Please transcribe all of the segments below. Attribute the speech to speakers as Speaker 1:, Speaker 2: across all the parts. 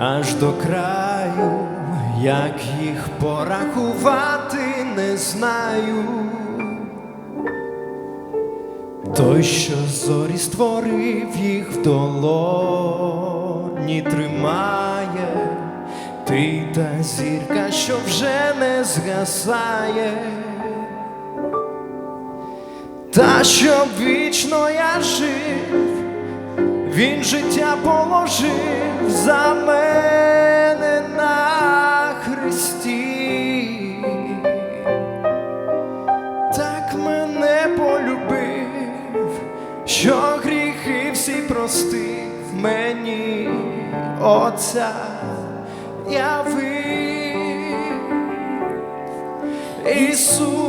Speaker 1: аж до краю, як їх порахувати, не знаю. Той, що зорі створив, їх в долоні тримає, ти та зірка, що вже не згасає, та щоб вічно я жив, він життя положив за мене на хресті, так мене полюбив, що гріхи всі простив мені Отця явив. Ісус,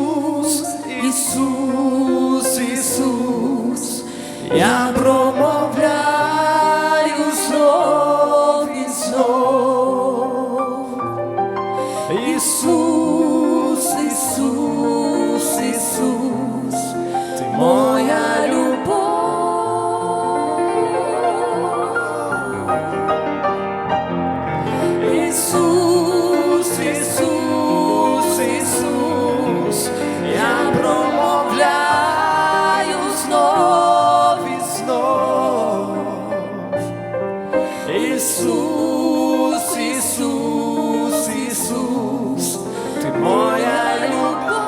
Speaker 1: Ісус, Ісус, Ісус, ти моя любов.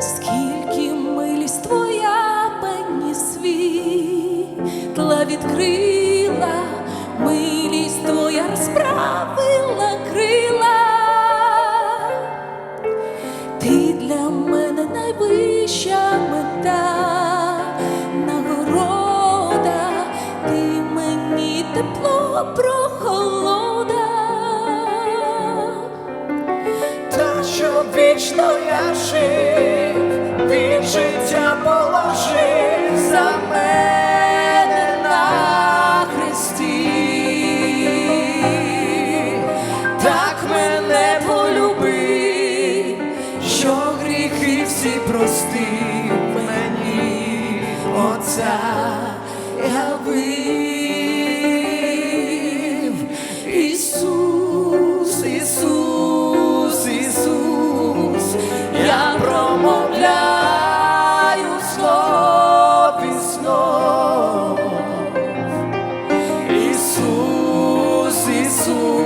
Speaker 2: Скільки милість твоя мені світла відкрила, милість твоя розправила прохолода.
Speaker 1: Та що вічно я жив, він життя положив за мене на хресті, так мене полюбив, що гріхи всі простив мені Отця явив. Ісус, я промовляю знов і знов. Ісус, Ісус,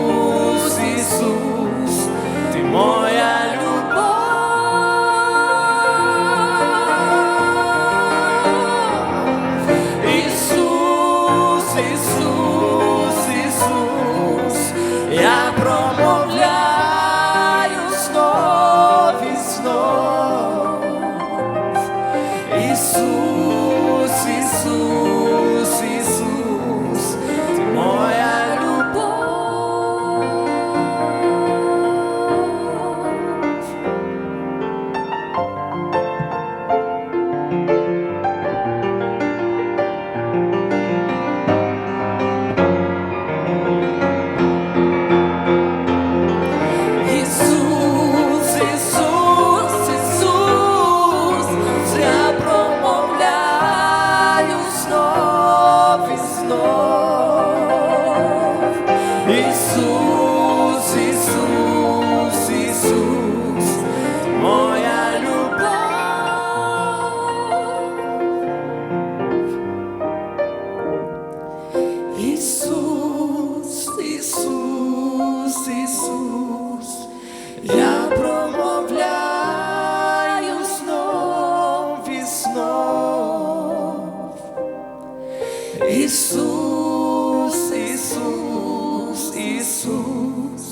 Speaker 1: Ісус, Ісус, Ісус.